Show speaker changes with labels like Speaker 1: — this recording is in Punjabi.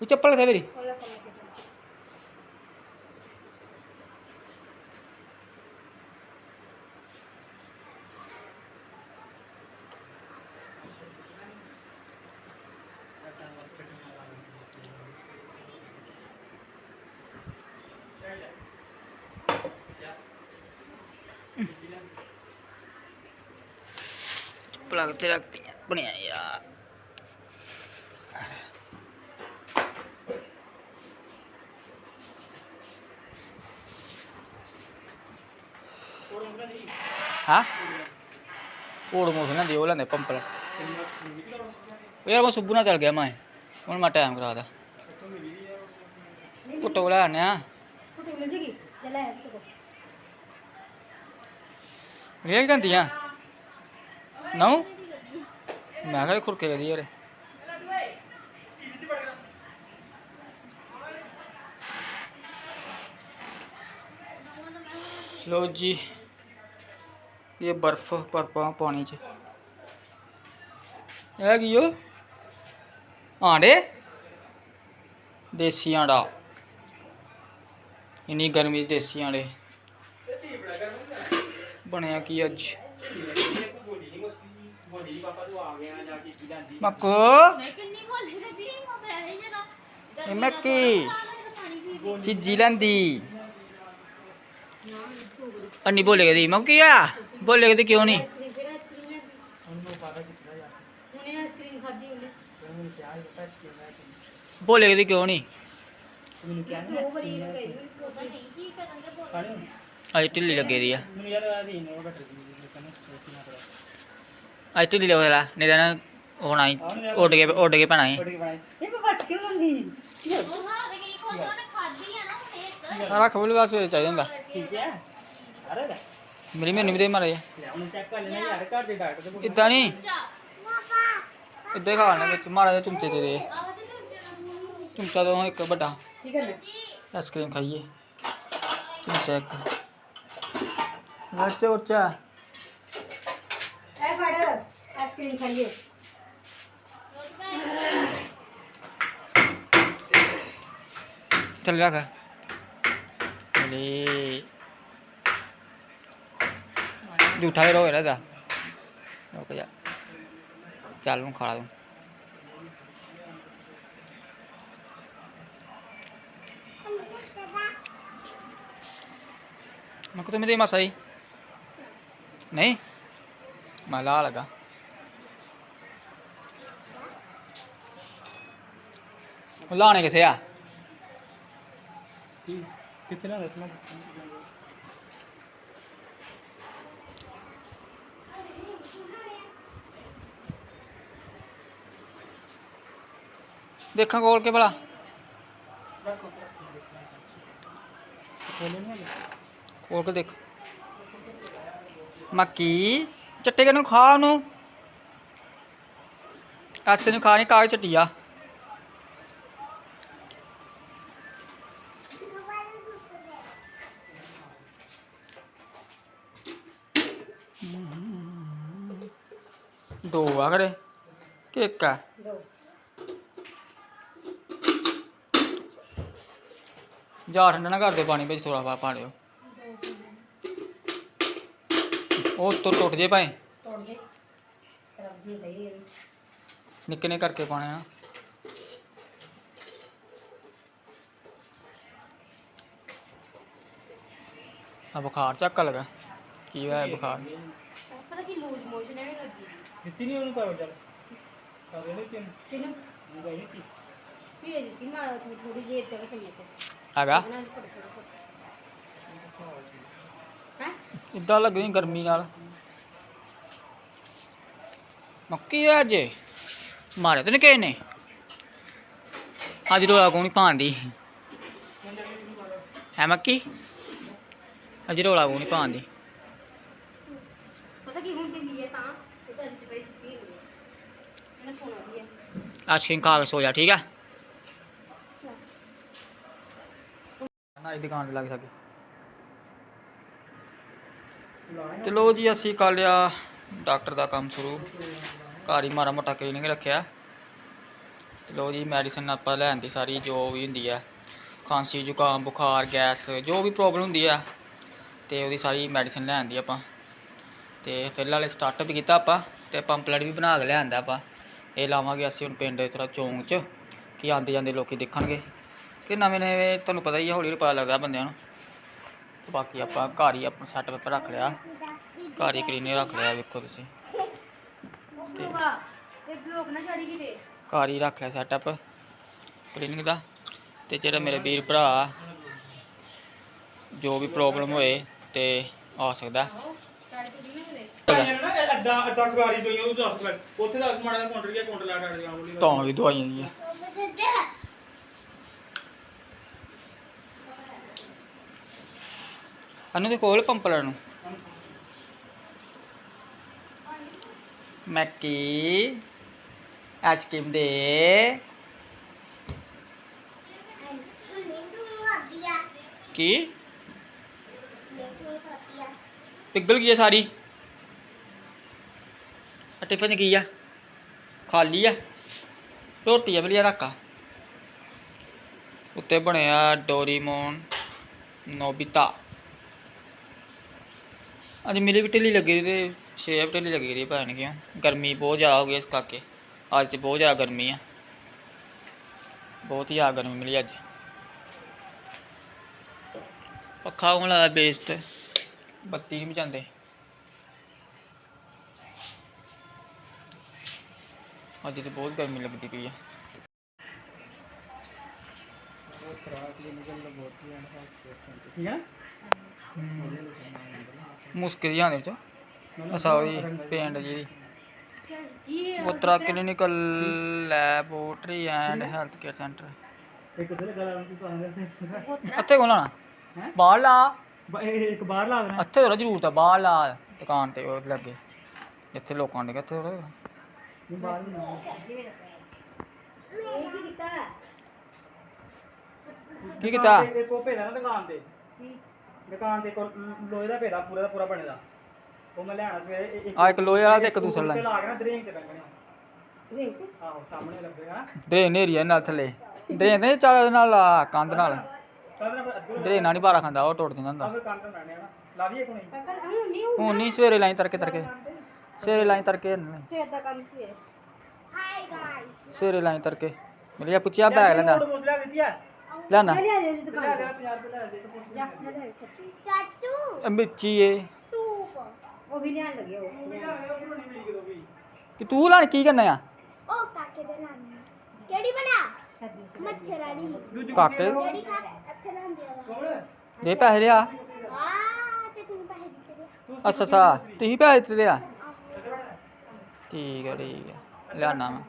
Speaker 1: ਉਹ ਚੱਪਲ ਕਿੱਥੇ ਮੇਰੀ
Speaker 2: ਉਹਲਾ ਸਮਝ ਕੇ ਚੱਲ
Speaker 1: ਪਲੱਗ ਤੇ ਰੱਖਤੀਆਂ ਬਣਿਆ ਯਾਰ ਹਾਂ ਕੋੜ ਮੋਸ ਨਾ ਦਿਓ ਲੈਂਦੇ ਪੰਪ ਯਾਰ ਮੈਂ ਸੁੱਬੂ ਨਾਲ ਚੱਲ ਗਿਆ ਮੈਂ ਹੁਣ ਮੈਂ ਟਾਈਮ ਕਰਾਦਾ ਪੁੱਟੋ ਲੈ ਆਨੇ ਆ
Speaker 2: ਫੋਟੋ ਮਿਲ ਜੇਗੀ ਚੱਲ ਆ ਫੋਟੋ
Speaker 1: ਰੀਆਂ ਗੰਦੀਆਂ ਨੌ ਮੈਂ ਕਿਹਾ ਖੁਰਕੇ ਕਦੀ ਯਾਰ ਲੋ ਜੀ ਇਹ ਬਰਫ ਪਰਪਾ ਪਾਣੀ ਚ। ਇਹ ਕੀ ਓ ਆਂਡੇ? ਦੇਸੀ ਆਂਡਾ। ਇੰਨੀ ਗਰਮੀ 'ਚ ਦੇਸੀ ਆਂਡੇ। ਬਣਿਆ ਕੀ ਅੱਜ? ਮੱਕੋ?
Speaker 3: ਮੈਂ ਕਿੰਨੀ ਬੋਲੀ ਕਰਦੀ
Speaker 1: ਇਹ ਮੈਂ ਚੀਜੀ ਲੈਂਦੀ। ਅੰਨੀ ਬੋਲੇ ਕਦੀ ਮੈਂ ਆ? ਬੋਲੇ ਕਦੀ ਕਿਉਂ ਨਹੀਂ?
Speaker 2: ਆਈਸਕ੍ਰੀਮ ਫਿਰ ਆਈਸਕ੍ਰੀਮ ਲੈ ਉਹਨੇ ਆਈਸਕ੍ਰੀਮ ਖਾਧੀ ਉਹਨੇ।
Speaker 1: ਬੋਲੇ ਕਦੀ ਕਿਉਂ ਨਹੀਂ?
Speaker 2: ਦੋ ਵਾਰੀ ਇਹਨੂੰ ਗਈ ਮੈਨੂੰ
Speaker 3: ਪਤਾ ਨਹੀਂ ਕੀ ਕਰਾਂਗੇ ਬੋਲ
Speaker 1: ਅੱਜ ਢਿੱਲੀ ਲੱਗੇ ਦੀ ਆ। ਅੱਜ ਢਿੱਲੀ ਲੱਗਦਾ ਨਹੀਂ ਤਾਂ ਨਾ ਹੋਣਾ ਹੀ ਉੱਡ ਕੇ ਉੱਡ ਕੇ ਪੈਣਾ
Speaker 3: ਉਹ ਹਾਂ ਤੇ ਕੀ ਖੋਦ ਉਹਨੇ ਖਾਧੀ ਆ ਨਾ ਹੁਣ ਇੱਕ
Speaker 1: ਸਾਰਾ ਖਬਲ ਵਾਸ ਵੇ ਚਾਹੀਦਾ ਹੁੰਦਾ। ਮੇਰੀ ਮੈਨੂੰ ਵੀ ਦੇ ਮਾਰੇ ਇਦਾਂ ਨਹੀਂ
Speaker 3: ਜਾ
Speaker 1: ਇਦਾਂ ਖਾਣਾ ਵਿੱਚ ਮਾਰਾ ਜਿਹਾ ਚਮਚੇ ਤੇ ਦੇ।
Speaker 3: ਜਣਾ
Speaker 1: ਚਮਚਾ ਦੋ ਇੱਕ ਵੱਡਾ।
Speaker 2: ਠੀਕ ਹੈ ਨਾ
Speaker 1: ਆਈਸਕ੍ਰੀਮ ਖਾਈਏ। ਚਮਚਾ ਇੱਕ। ਲੱਚੇ ਉੱਚਾ।
Speaker 2: ਐ ਫੜ ਆਈਸਕ੍ਰੀਮ ਖਾਈਏ।
Speaker 1: ਚੱਲ ਰੱਖ। ਲੈ ਝੂਠਾ ਹੀ ਰੋ ਰਿਹਾ ਦਾ ਰੁਕ ਜਾ ਚੱਲ ਨੂੰ ਖਾ ਦੂੰ ਮੈਂ ਕੁਝ ਮੇਰੇ ਮਾਸਾ ਹੀ ਨਹੀਂ ਮੈਂ ਲਾ ਲਗਾ ਉਹ ਲਾਣੇ ਕਿਥੇ ਆ
Speaker 4: ਕਿੱਥੇ ਨਾ ਰਸਮਾ
Speaker 1: ਦੇਖਾਂ ਕੋਲ ਕੇ ਭਲਾ। ਕੋਲ ਕੇ ਦੇਖ। ਮੱਕੀ ਚਿੱਟੇ ਨੂੰ ਖਾ ਉਹਨੂੰ? ਐਸੇ ਨੂੰ ਖਾ ਨਹੀਂ ਕਾਗਜ਼ ਚੱਟੀ ਆ? ਦੋ ਆ ਖੜੇ ਕਿ ਇੱਕ ਆ?
Speaker 2: ਦੋ
Speaker 1: ਜਾ ਠੰਡਾ ਨਾ ਕਰਦੇ ਪਾਣੀ ਵਿੱਚ ਥੋੜਾ ਪਾ ਪਾ ਲਿਓ ਉਹ ਤੋਂ ਟੁੱਟ ਜੇ ਭਾਏ
Speaker 2: ਤੋੜ ਦੇ ਰੱਬ ਦੀ ਲਈ ਇਹ
Speaker 1: ਨਿੱਕੇ ਨੇ ਕਰਕੇ ਪਾਣੇ ਆ ਆ ਬੁਖਾਰ ਚੱਕ ਲਗਾ ਕੀ ਹੋਇਆ ਬੁਖਾਰ
Speaker 3: ਪਤਾ ਕੀ ਲੂਜ਼ ਮੋਸ਼ਨ ਐਵੇਂ ਲੱਗੀ
Speaker 4: ਦਿੱਤੀ ਨਹੀਂ ਉਹਨੂੰ ਕਰੋ ਚੱਲ ਕਰ ਇਹਨੇ ਤਿੰਨ
Speaker 2: ਤੈਨੂੰ
Speaker 4: ਗਈ ਨਹੀਂ
Speaker 2: ਫਿਰ ਦਿੱਤੀ ਮਾਂ ਥੋੜੀ ਜਿਹੀ ਇੱਦਾਂ ਦਾ ਚਮਚ
Speaker 1: ਹੈਗਾ।
Speaker 2: ਹੈ
Speaker 1: ਇਦਾਂ ਲੱਗਣੀ ਗਰਮੀ ਨਾਲ। ਮੱਕੀ ਆ ਜੇ ਮਾਰੇ ਤੇ ਨਿਕੇ ਨੇ। ਅੱਜ ਰੋਲਾ ਕੋਣੀ ਪਾਉਂਦੀ ਹੈ ਮੱਕੀ? ਅੱਜ ਰੋਲਾ ਕੋਣੀ ਪਾਉਂਦੀ
Speaker 2: ਪਤਾ ਕੀ ਹੁਣ ਢਿੱਲੀ ਹੈ ਤਾਂ? ਇਹ ਤਾਂ ਅਜੇ ਪਈ ਸੁੱਤੀ ਹੋਈ ਹੈ। ਇਹਨੇ ਸੋਣਾ ਵੀ ਹੈ।
Speaker 1: ਖਾ ਕੇ ਸੋ ਜਾ ਠੀਕ ਆ? ਨਾ ਦੁਕਾਨ ਲੱਗ ਸਕੇ। ਤੇ ਲੋ ਜੀ, ਅਸੀਂ ਕਰ ਲਿਆ ਡਾਕਟਰ ਦਾ ਕੰਮ ਸ਼ੁਰੂ। ਘਰ ਹੀ ਮਾਰਾ ਮੋਟਾ ਕਲੀਨਿਕ ਰੱਖਿਆ। ਤੇ ਲੋ ਜੀ ਮੈਡੀਸਨ ਆਪਾਂ ਲੈਣ ਦੀ ਸਾਰੀ, ਜੋ ਵੀ ਹੁੰਦੀ ਹੈ ਖਾਂਸੀ, ਜ਼ੁਕਾਮ, ਬੁਖਾਰ, ਗੈਸ, ਜੋ ਵੀ ਪ੍ਰੋਬਲਮ ਹੁੰਦੀ ਹੈ ਤੇ ਉਹਦੀ ਸਾਰੀ ਮੈਡੀਸਨ ਲੈਣ ਦੀ ਆਪਾਂ। ਤੇ ਫਿਲਹਾਲ ਸਟਾਰਟ ਵੀ ਕੀਤਾ ਆਪਾਂ, ਤੇ ਪੰਪਲੇਟ ਵੀ ਬਣਾ ਕੇ ਲਿਆਂਦਾ ਆਪਾਂ। ਇਹ ਲਾਵਾਂਗੇ ਅਸੀਂ ਹੁਣ ਪਿੰਡ ਥੋੜਾ ਚੌਂਕ 'ਚ, ਕਿ ਆਉਂਦੇ ਜਾਂਦੇ ਲੋਕੀ ਦੇਖਣਗੇ। ਕਿ ਨਵੇਂ ਨਵੇਂ ਤੁਹਾਨੂੰ ਪਤਾ ਹੀ ਆ, ਹੌਲੀ ਹੌਲੀ ਪਤਾ ਲੱਗਦਾ ਬੰਦਿਆਂ ਨੂੰ। ਤੇ ਬਾਕੀ ਆਪਾਂ ਘਰ ਹੀ ਆਪਣਾ ਸੈਟਅਪ ਰੱਖ ਲਿਆ। ਘਰ ਹੀ ਕਲੀਨਰ ਰੱਖ ਲਿਆ, ਵੇਖੋ ਤੁਸੀਂ।
Speaker 2: ਹੋਗਾ ਇਹ ਬਲੌਕ ਨਾ ਚੜੀ ਕਿਤੇ
Speaker 1: ਘਰ ਹੀ ਰੱਖ ਲਿਆ ਸੈਟਅਪ ਕਲੀਨਿੰਗ ਦਾ। ਤੇ ਜਿਹੜਾ ਮੇਰੇ ਵੀਰ ਭਰਾ ਜੋ ਵੀ ਪ੍ਰੋਬਲਮ ਹੋਏ ਤੇ ਆ ਸਕਦਾ।
Speaker 2: ਚੜੀ ਵੀ ਦਵਾਈਆਂ ਦੀਆਂ
Speaker 4: ਅੱਡਾ ਖਵਾਰੀ ਦੋਈ ਉਹ ਦੱਸ ਕਰ ਉੱਥੇ ਦਾ ਮਾੜਾ ਜਿਹਾ ਕਾਊਂਟਰ ਗਿਆ ਕਾਊਂਟਰ ਲਾ ਟਾੜ ਗਿਆ ਬੋਲੀ
Speaker 1: ਤਾਂ ਵੀ ਦਵਾਈਆਂ ਦੀਆਂ ਅਨੂ ਦੇ ਕੋਲ ਪੰਪਲਰ ਨੂੰ। ਮੈਕੀ ਆਈਸਕ੍ਰੀਮ ਦੇ। ਕੀ? ਪਿਗਲ ਗਈ ਹੈ ਸਾਰੀ? ਆ ਟਿਫਨ ਕੀ ਆ? ਖਾਲੀ ਆ। ਰੋਟੀ ਆ ਬਲੀਆ ਰੱਖਾ ਉੱਤੇ ਬਣਿਆ ਡੋਰੀਮੋਨ ਨੋਬਿਤਾ। ਅੱਜ ਮਿਲੀ ਵੀ ਢਿੱਲੀ ਲੱਗੀ ਤੇ ਸ਼ੇਪ ਢਿੱਲੀ ਲੱਗੀ ਰਹੀ ਭੈਣ ਕਿਉਂ? ਗਰਮੀ ਬਹੁਤ ਜ਼ਿਆਦਾ ਹੋ ਗਈ ਇਸ ਕਰਕੇ। ਅੱਜ ਤੇ ਬਹੁਤ ਜ਼ਿਆਦਾ ਗਰਮੀ ਆ। ਬਹੁਤ ਹੀ ਜ਼ਿਆਦਾ ਗਰਮੀ ਮਿਲੀ ਅੱਜ। ਪੱਖਾ ਹੁਣ ਲਾਇਆ ਤੇ ਬੱਤੀ ਨਹੀਂ ਮਚਾਉਂਦੇ ਅੱਜ ਤੇ ਬਹੁਤ ਗਰਮੀ ਲੱਗਦੀ ਪਈ ਆ।
Speaker 4: ਠੀਕ ਹੈ।
Speaker 1: ਮੁਸ਼ਕਿਲ ਜਾਂ ਵਿੱਚ। ਅਸਾਵੀ ਪਿੰਡ ਜਿਹੜੀ। Uttara clinical laboratory and health care centre. ਇੱਥੇ ਕੋਲ ਲਾਣਾ
Speaker 4: ਹੈਂ?
Speaker 1: ਬਾਹਰ ਲਾ।
Speaker 4: ਇੱਕ ਬਾਹਰ ਲਾ ਦੇਣਾ।
Speaker 1: ਇੱਥੇ ਥੋੜਾ ਜ਼ਰੂਰਤ ਆ ਬਾਹਰ ਲਾ ਦੁਕਾਨ ਤੇ ਉਹ ਲੱਗੇ। ਜਿੱਥੇ ਲੋਕਾਂ ਦੇ ਇੱਥੇ ਥੋੜਾ
Speaker 4: ਬਾਹਰ
Speaker 2: ਇਹ ਕੀ ਕੀਤਾ?
Speaker 1: ਕੀ ਕੀਤਾ?
Speaker 4: ਇੱਕ ਉਹ ਭੇਜਦਾ ਨਾ ਦੁਕਾਨ ਤੇ। ਦੁਕਾਨ ਤੇ ਲੋਹੇ ਦਾ ਭੇਦਾ ਪੂਰਾ ਦਾ ਪੂਰਾ ਬਣੇਦਾ ਉਹ ਮੈਂ ਲੈਣਾ ਸਵੇਰੇ
Speaker 1: ਆ ਇੱਕ ਲੋਹੇ ਵਾਲਾ ਤੇ ਇੱਕ ਦੂਸਰਾ
Speaker 4: ਲਾ
Speaker 1: ਲਾ।
Speaker 4: ਲਾ ਕੇ ਨਾ ਦਰੇਂਗ ਤੇ
Speaker 2: ਰਿੰਕ
Speaker 4: ਆਹੋ ਸਾਹਮਣੇ ਲੱਗੇਗਾ
Speaker 1: ਡਰੇਨ ਏਰੀਆ ਨਾਲ ਥੱਲੇ। ਡਰੇਨ ਦੇ ਚੱਲ ਨਾਲ ਲਾ, ਕੰਧ ਨਾਲ।
Speaker 4: ਕਾਹਦੇ ਨਾਲ ਅੱਧੂ
Speaker 1: ਡਰੇਨ ਨਾਲ ਨਹੀਂ ਬਾਰਾ ਖਾਂਦਾ ਉਹ ਟੁੱਟ ਜਾਂਦਾ ਹੁੰਦਾ।
Speaker 4: ਆਹ ਕੰਨ ਬਣਾਣੇ ਆ ਲਾ ਦਈਏ ਕੋਈ
Speaker 1: ਹੁਣ ਨਹੀਂ ਸਵੇਰੇ ਲਾਈ ਤਰਕੇ ਤਰਕੇ ਸਵੇਰੇ ਲਾਈ ਤਰਕੇ ਨਹੀਂ।
Speaker 2: ਸਵੇਰ ਦਾ ਕੰਮ ਸੀ ਹਾਈ ਗਾਇਸ
Speaker 1: ਸਵੇਰੇ ਲਾਈ ਤਰਕੇ ਮਿਲਿਆ ਪੁੱਛਿਆ ਬੈਗ ਲੈਂਦਾ।
Speaker 4: ਮੁਸਲਾ ਦਿੱਤੀ ਆ।
Speaker 1: ਲੈਣਾ
Speaker 2: ਲੈ ਲਿਆ
Speaker 4: ਲੈ
Speaker 2: ਦੁਕਾਨ
Speaker 4: ਦੇ 50 ਰੁਪਏ ਲੈ ਦੇ।
Speaker 2: ਜਾ ਲੈ ਲਿਆ ਸੱਚੀ ਚਾਚੂ।
Speaker 1: ਮਿੱਚੀ ਏ।
Speaker 2: ਉਹ ਵੀ ਲਿਆਣ ਲੱਗੇ ਉਹ
Speaker 1: ਕਿ ਤੂੰ ਲਾਣ ਕੀ ਕਰਨਾ ਆ?
Speaker 5: ਉਹ ਕਾਕੇ ਦੇ ਨਾਨੀ ਕਿਹੜੀ ਬਣਾ ਮੱਛਰ ਵਾਲੀ
Speaker 1: ਕਾਕੇ।
Speaker 5: ਕਿਹੜੀ ਕਾ ਇੱਥੇ ਲਾਂਦੇ ਆ।
Speaker 1: ਦੇ ਪੈਸੇ ਲਿਆ।
Speaker 5: ਆ ਤੇ ਤੂੰ ਪੈਸੇ ਦਿੱਤੇ
Speaker 1: ਅੱਛਾ ਅੱਛਾ। ਤੁਸੀਂ ਪੈਸੇ ਦਿੱਤੇ ਆ? ਠੀਕ ਹੈ ਠੀਕ ਹੈ ਲਿਆਣਾ ਮੈਂ।